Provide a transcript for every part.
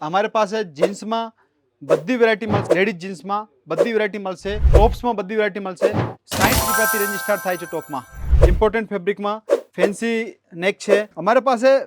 અમારી પાસે જીન્સમાં બધી વેરાયટી મળશે. લેડીઝ જીન્સમાં બધી વેરાયટી મળશે. ટોપ્સમાં બધી વેરાયટી મળશે. સાઠ રૂપિયાથી રેન્જ સ્ટાર્ટ થાય છે ટોપમાં. ઇમ્પોર્ટન્ટ ફેબ્રિકમાં ફેન્સી નેક છે. અમારી પાસે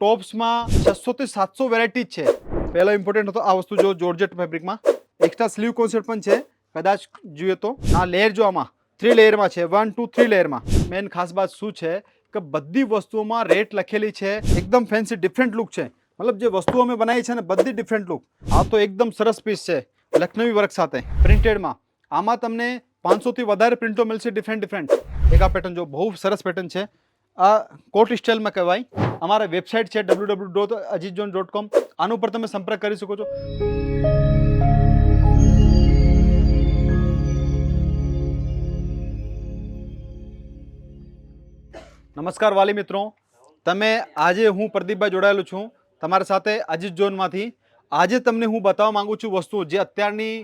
ટોપ્સમાં છસોથી સાતસો વેરાયટી જ છે. પહેલો ઇમ્પોર્ટન્ટ હતો આ વસ્તુ જો જોર્જેટ ફેબ્રિકમાં એક્સ્ટ્રા સ્લીવ કોન્સેપ્ટ પણ છે. કદાચ જોઈએ તો. આ લેયર જો આમાં થ્રી લેયરમાં છે. વન ટુ થ્રી લેયરમાં મેન ખાસ વાત શું છે? કે બધી વસ્તુઓમાં રેટ લખેલી છે. એકદમ ફેન્સી ડિફરન્ટ લુક છે. મતલબ જે વસ્તુઓ અમે બનાવી છે ને બધી ડિફરન્ટ લુક આ તો એકદમ સરસ પીસ છે, લખનવી વર્ક સાથે, પ્રિન્ટેડમાં. આમાં તમને પાંચસોથી વધારે પ્રિન્ટો મળશે ડિફરન્ટ ડિફરન્ટ એક આ પેટર્ન જો બહુ સરસ પેટર્ન છે. આ કોટ સ્ટાઇલમાં કહેવાય. અમારા વેબસાઇટ છે W W dot Ajit zone dot com આનું પર તમે સંપર્ક કરી શકો છો. નમસ્કાર વાલી મિત્રો. તમે આજે હું પ્રદીપભાઈ જોડાયેલું છું. તમારા સાથે અજીત ઝોનમાંથી આજે તમને હું બતાવવા માંગુ છું વસ્તુઓ જે અત્યારની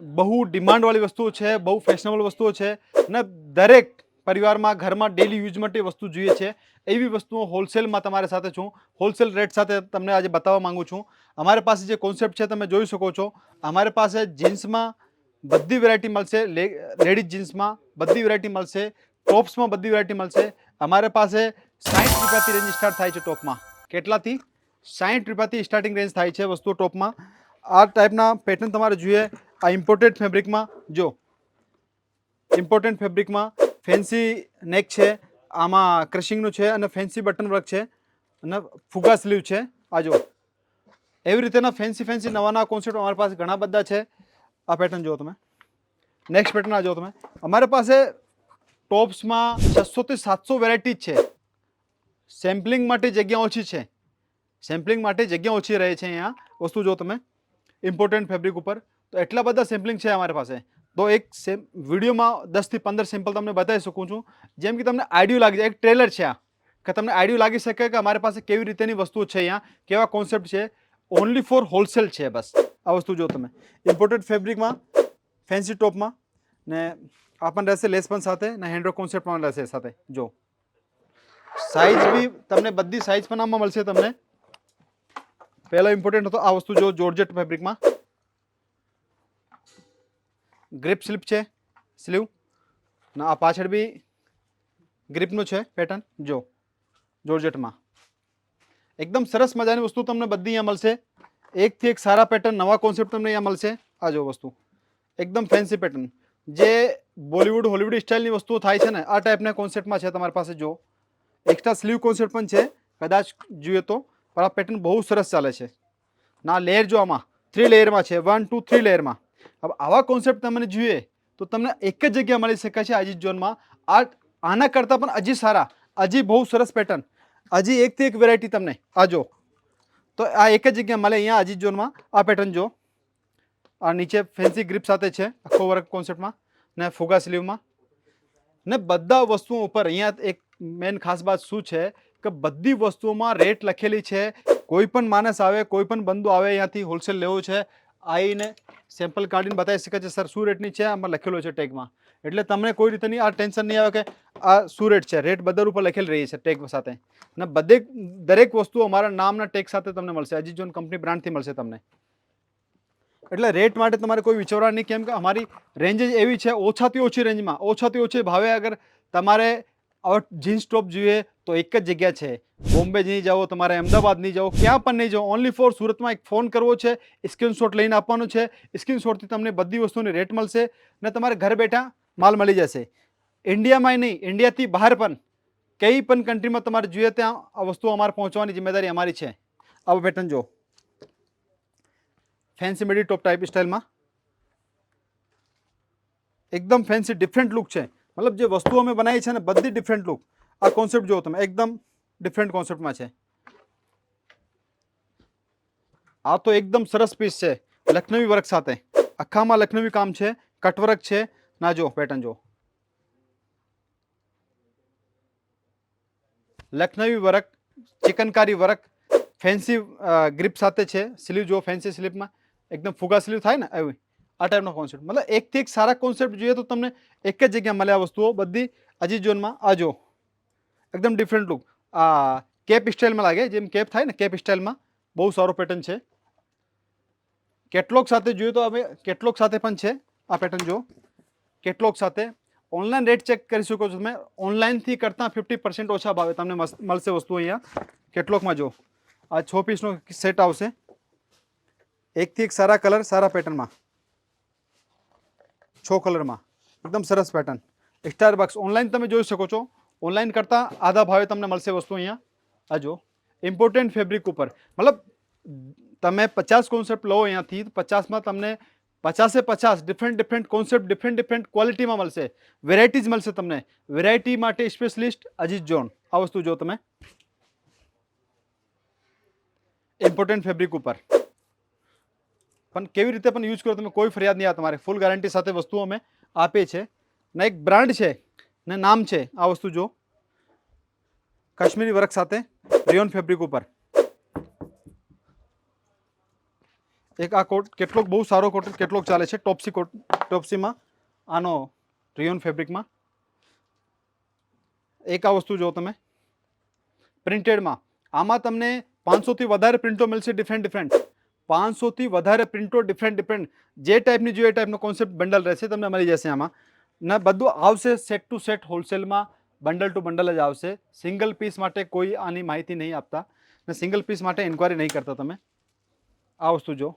બહુ ડિમાન્ડવાળી વસ્તુઓ છે, બહુ ફેશનેબલ વસ્તુઓ છે અને દરેક પરિવારમાં ઘરમાં ડેલી યુઝ માટે વસ્તુ જોઈએ છે. એવી વસ્તુઓ હોલસેલમાં તમારી સાથે છું. હોલસેલ રેટ સાથે તમને આજે બતાવવા માંગુ છું. અમારી પાસે જે કોન્સેપ્ટ છે તમે જોઈ શકો છો. અમારી પાસે જીન્સમાં બધી વેરાયટી મળશે. લેડીઝ જીન્સમાં બધી વેરાયટી મળશે. ટોપ્સમાં બધી વેરાયટી મળશે. અમારી પાસે સાઠ રૂપિયાથી રેન્જ સ્ટાર્ટ થાય છે ટોપમાં કેટલાથી? સાઠ રૂપિયાથી સ્ટાર્ટિંગ રેન્જ થાય છે વસ્તુ ટોપમાં. આ ટાઈપના પેટર્ન તમારે જોઈએ. આ ઇમ્પોર્ટેડ ફેબ્રિકમાં જો. ઇમ્પોર્ટેડ ફેબ્રિકમાં ફેન્સી નેક છે, આમાં ક્રશિંગનું છે અને ફેન્સી બટન વર્ક છે અને ફુગા સ્લીવ છે. આ જો એવી રીતેના ફેન્સી ફેન્સી નવા નવા કોન્સેપ્ટ અમારી પાસે ઘણા બધા છે. આ પેટર્ન જુઓ તમે. નેક્સ્ટ પેટર્ન આ જુઓ તમે. અમારી પાસે ટોપ્સમાં છસોથી સાતસો વેરાયટી છે. સેમ્પલિંગ માટે જગ્યા ઓછી છે. સેમ્પલિંગ માટે જગ્યા ઓછી રહે છે અહીંયા. વસ્તુ જો તમે ઇમ્પોર્ટન્ટ ફેબ્રિક ઉપર, તો એટલા બધા સેમ્પલિંગ છે અમારી પાસે. તો એક સેમ વિડીયોમાં દસથી પંદર સેમ્પલ તમને બતાવી શકું છું. જેમ કે તમને આઈડિયો લાગી જાય, એક ટ્રેલર છે આ. કે તમને આઈડિયો લાગી શકે કે અમારી પાસે કેવી રીતેની વસ્તુઓ છે અહીંયા, કેવા કોન્સેપ્ટ છે. ઓનલી ફોર હોલસેલ છે બસ. આ વસ્તુ જો તમે. ઇમ્પોર્ટેડ ફેબ્રિકમાં ફેન્સી ટોપમાં ને આ પણ રહેશે લેસ પણ સાથે, ને હેન્ડવર્ક કોન્સેપ્ટ પણ રહેશે સાથે. જો. સાઇઝ બી તમને બધી સાઇઝ પણ આમાં મળશે તમને. પહેલો ઇમ્પોર્ટન્ટ હતો આ વસ્તુ જો જોર્જેટ ફેબ્રિકમાં ગ્રીપ સ્લીપ છે સ્લીવ ને આ પાછળ બી ગ્રીપનું છે પેટર્ન જો જોર્જેટમાં એકદમ સરસ મજાની વસ્તુ તમને બધી અહીંયા મળશે એકથી એક સારા પેટર્ન નવા કોન્સેપ્ટ તમને અહીંયા મળશે આ જો વસ્તુ એકદમ ફેન્સી પેટર્ન જે બોલિવૂડ હોલિવૂડ સ્ટાઇલની વસ્તુઓ થાય છે ને આ ટાઈપના કોન્સેપ્ટમાં છે તમારી પાસે જો એક્સ્ટ્રા સ્લીવ કોન્સેપ્ટ પણ છે કદાચ જોઈએ તો પણ આ પેટર્ન બહુ સરસ ચાલે છે. ના લેયર જો આમાં થ્રી લેયરમાં છે વન ટુ થ્રી લેયરમાં હવે આવા કોન્સેપ્ટ તમને જોઈએ, તો તમને એક જ જગ્યા મળી શકે છે અજીત ઝોનમાં. આ, આના કરતાં પણ હજી સારા, હજી બહુ સરસ પેટર્ન હજી એકથી એક વેરાયટી તમને, આ જો. તો આ એક જ જગ્યા મળે અહીંયા અજીત ઝોનમાં, આ પેટર્ન જો. આ નીચે ફેન્સી ગ્રીપ સાથે છે, આખો વર્ક કોન્સેપ્ટમાં ને ફુગા સ્લીવમાં ને બધા વસ્તુઓ ઉપર અહીંયા એક મેન ખાસ વાત શું છે કે બધી વસ્તુઓમાં રેટ લખેલી છે. કોઈ પણ માણસ આવે, કોઈ પણ બંદો આવે અહીંયાથી હોલસેલ લેવો છે. આવીને સેમ્પલ કાઢીને બતાવી શકે છે, સર, શું રેટની છે? આમાં લખેલો છે ટેગમાં એટલે તમને કોઈ રીતની આ ટેન્શન નહીં આવે કે આ શું રેટ છે. રેટ બધા ઉપર લખેલ રહી છે ટેગ સાથે. ને બધે દરેક વસ્તુ અમારા નામના ટેગ સાથે તમને મળશે. હજી જોન કંપની બ્રાન્ડથી મળશે તમને. એટલે રેટ માટે તમારે કોઈ વિચારવા નહીં, કેમ કે અમારી રેન્જ જ એવી છે, ઓછાથી ઓછી રેન્જમાં ઓછાથી ઓછી ભાવે અગર તમારે જીન્સ ટોપ જોઈએ તો એક જ જગ્યા છે. બોમ્બે નહીં જાઓ, તમારે અમદાવાદ નહીં જાઓ, ક્યાં પણ નહીં જાઓ. ઓનલી ફોર સુરતમાં એક ફોન કરવો છે સ્ક્રીનશોટ લઈને આપવાનો છે. સ્ક્રીનશોટથી તમને બધી વસ્તુની રેટ મળશે ને તમારે ઘર બેઠા માલ મળી જશે. ઇન્ડિયામાં નહીં ઇન્ડિયાથી બહાર પણ કઈ પણ કન્ટ્રીમાં તમારે જોઈએ ત્યાં આ વસ્તુ અમારે પહોંચવાની જિમ્મેદારી અમારી છે. આવો પેટર્ન જો ફેન્સી મેડી ટોપ ટાઈપ સ્ટાઇલમાં એકદમ ફેન્સી ડિફરન્ટ લુક છે. મતલબ જે વસ્તુઓ અમે બનાવી છે ને બધી ડિફરન્ટ લુક આ કોન્સેપ્ટ જુઓ તમે એકદમ ડિફરન્ટ કોન્સેપ્ટમાં છે આ તો એકદમ સરસ પીસ છે લખનવી વર્ક સાથે આખામાં લખનવી કામ છે કટવર્ક છે ના જો પેટર્ન જો Lucknowi work chikankari work fancy grip સાથે છે સ્લીવ જો ફેન્સી સ્લીવમાં એકદમ ફુગા સ્લીવ થાય ને એવી આ ટાઈપનો કોન્સેપ્ટ મતલબ એકથી એક સારા કોન્સેપ્ટ જોઈએ તો તમને એક જ જગ્યા મળે આ વસ્તુઓ બધી હજી ઝોનમાં આ જો એકદમ ડિફરન્ટ લુક આ કેપ સ્ટાઇલમાં લાગે, જેમ કેપ થાય ને કેપ સ્ટાઇલમાં બહુ સારો પેટર્ન છે. કેટલોગ સાથે જોઈએ તો હવે કેટલોગ સાથે પણ છે આ પેટર્ન જો કેટલોગ સાથે ઓનલાઈન રેટ ચેક કરી શકો છો તમે. ઓનલાઈનથી કરતાં ફિફ્ટી પર્સન્ટ ઓછા ભાવે તમને મળશે વસ્તુ અહીંયા. કેટલોગમાં જો આ છ પીસનો સેટ આવશે. એકથી એક સારા કલર સારા પેટર્નમાં છ કલરમાં. એકદમ સરસ પેટર્ન સ્ટાર બોક્સ ઓનલાઈન તમે જોઈ શકો છો. ઓનલાઈન કરતાં આધા ભાવે તમને મળશે વસ્તુ અહીંયા. આ જો ઇમ્પોર્ટન્ટ ફેબ્રિક ઉપર. મતલબ, તમે પચાસ કોન્સેપ્ટ લો અહીંયાથી પચાસમાં તમને પચાસે પચાસ different different concept different different ક્વોલિટીમાં મળશે. વેરાયટીઝ મળશે તમને. વેરાયટી માટે સ્પેશિલિસ્ટ અજીત જોન આ વસ્તુ જો તમે. ઇમ્પોર્ટન્ટ ફેબ્રિક ઉપર. પણ કેવી રીતે પણ યુઝ કરો તમે કોઈ ફરિયાદ નહીં આવે તમારે. ફૂલ ગેરંટી સાથે વસ્તુઓ અમે આપીએ છે. ને એક બ્રાન્ડ છે, ને નામ છે આ વસ્તુ જો. કાશ્મીરી વર્ક સાથે રિયોન ફેબ્રિક ઉપર. એક આ કોટ કેટલોક બહુ સારો કોટ કેટલોક ચાલે છે. ટોપસી કોટ ટોપસીમાં આનો રિયોન ફેબ્રિકમાં એક આ વસ્તુ જો તમે. પ્રિન્ટેડમાં આમાં તમને પાંચસોથી વધારે પ્રિન્ટો મળશે ડિફરન્ટ ડિફરન્ટ પાંચસોથી વધારે પ્રિન્ટો ડિફરન્ટ ડિફરન્ટ જે ટાઈપની જોઈએ ટાઈપનો કોન્સેપ્ટ બંડલ રહેશે, તમને મળી જશે આમાં. ને બધું આવશે સેટ ટુ સેટ હોલસેલમાં બંડલ ટુ બંડલ જ આવશે. સિંગલ પીસ માટે કોઈ આની માહિતી નહીં આપતા. ને સિંગલ પીસ માટે ઇન્ક્વાયરી નહીં કરતા તમે. આ વસ્તુ જો.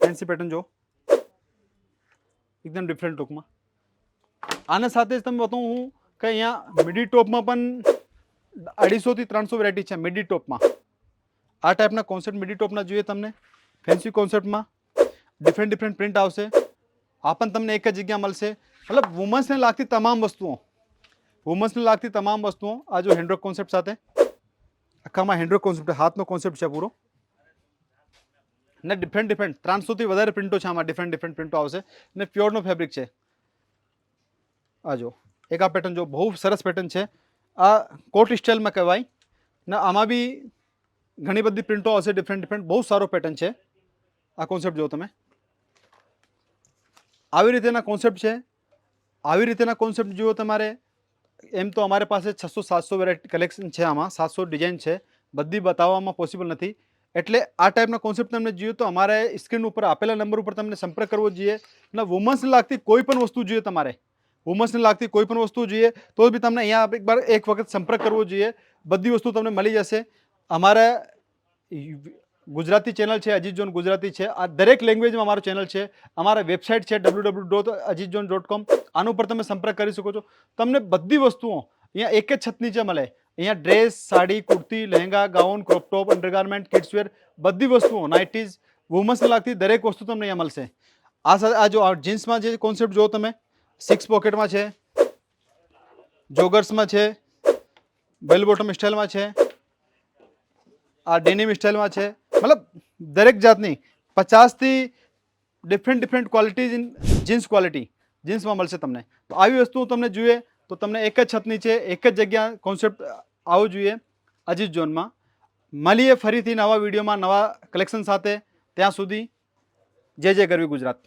ફેન્સી પેટર્ન જો. એકદમ ડિફરન્ટ લુકમાં આના સાથે જ તમે બતાવું હું કે અહીંયા મિડી ટોપમાં પણ અઢીસોથી ત્રણસો વેરાયટી છે મિડી ટોપમાં આ ટાઈપના કોન્સેપ્ટ મિડી ટોપના જોઈએ તમને. ફેન્સી કોન્સેપ્ટમાં ડિફરન્ટ ડિફરન્ટ પ્રિન્ટ આવશે. આ પણ તમને એક જ જગ્યા મળશે. મતલબ વુમન્સને લાગતી તમામ વસ્તુઓ વુમન્સને લાગતી તમામ વસ્તુઓ આ જો હેન્ડવર્ક કોન્સેપ્ટ સાથે. આખામાં હેન્ડવર્ક કોન્સેપ્ટ હાથનો કોન્સેપ્ટ છે પૂરો. ને ડિફરન્ટ ડિફરન્ટ ત્રણસોથી વધારે પ્રિન્ટો છે આમાં ડિફરન્ટ ડિફરન્ટ પ્રિન્ટો આવશે. ને પ્યોરનો ફેબ્રિક છે. આ જો, એક આ પેટર્ન જો બહુ સરસ પેટર્ન છે. આ કોટ સ્ટાઇલમાં કહેવાય. ને આમાં બી ઘણી બધી પ્રિન્ટો આવશે ડિફરન્ટ ડિફરન્ટ બહુ સારો પેટર્ન છે. આ કોન્સેપ્ટ જો તમે. આવી રીતેના કોન્સેપ્ટ છે. આવી રીતેના કોન્સેપ્ટ જુઓ તમારે. એમ તો અમારી પાસે છસો, સાતસો વેરાયટી કલેક્શન છે આમાં. સાતસો ડિઝાઇન છે. બધી બતાવવામાં પોસિબલ નથી. એટલે આ ટાઈપના કોન્સેપ્ટ તમને જોઈએ તો અમારે સ્ક્રીન ઉપર આપેલા નંબર ઉપર તમને સંપર્ક કરવો જોઈએ. અને વુમન્સને લાગતી કોઈ પણ વસ્તુ જોઈએ તમારે. વુમન્સને લાગતી કોઈ પણ વસ્તુ જોઈએ, તો બી તમને અહીંયા એકવાર એક વખત સંપર્ક કરવો જોઈએ. બધી વસ્તુ તમને મળી જશે. અમારા ગુજરાતી ચેનલ છે, અજીત જોન ગુજરાતી છે. આ દરેક લેંગ્વેજમાં અમારો ચેનલ છે. અમારા વેબસાઇટ છે W W dot Ajit zone dot com આના ઉપર તમે સંપર્ક કરી શકો છો. તમને બધી વસ્તુઓ અહીંયા એક જ છત નીચે મળે. અહીંયા dress sari, kurti, lehenga gown crop top undergarment kidswear બધી વસ્તુઓ નાઇટીઝ વુમન્સને લાગતી દરેક વસ્તુ તમને અહીંયા મળશે. આ સાથે આ જો જીન્સમાં જે કોન્સેપ્ટ જો તમે સિક્સ પોકેટમાં છે જોગર્સમાં છે બેલ બોટમ સ્ટાઇલમાં છે આ ડેનિમ સ્ટાઇલમાં છે. મતલબ દરેક જાતની પચાસથી different different quality jeans quality જીન્સમાં મળશે તમને. તો આવી વસ્તુઓ તમને જોઈએ તો તમને એક જ છત નીચે એક જ જગ્યા કોન્સેપ્ટ આવવો જોઈએ અજીત ઝોનમાં. મળીએ ફરીથી નવા વિડીયોમાં નવા કલેક્શન સાથે. ત્યાં સુધી જય જય ગરવી ગુજરાત.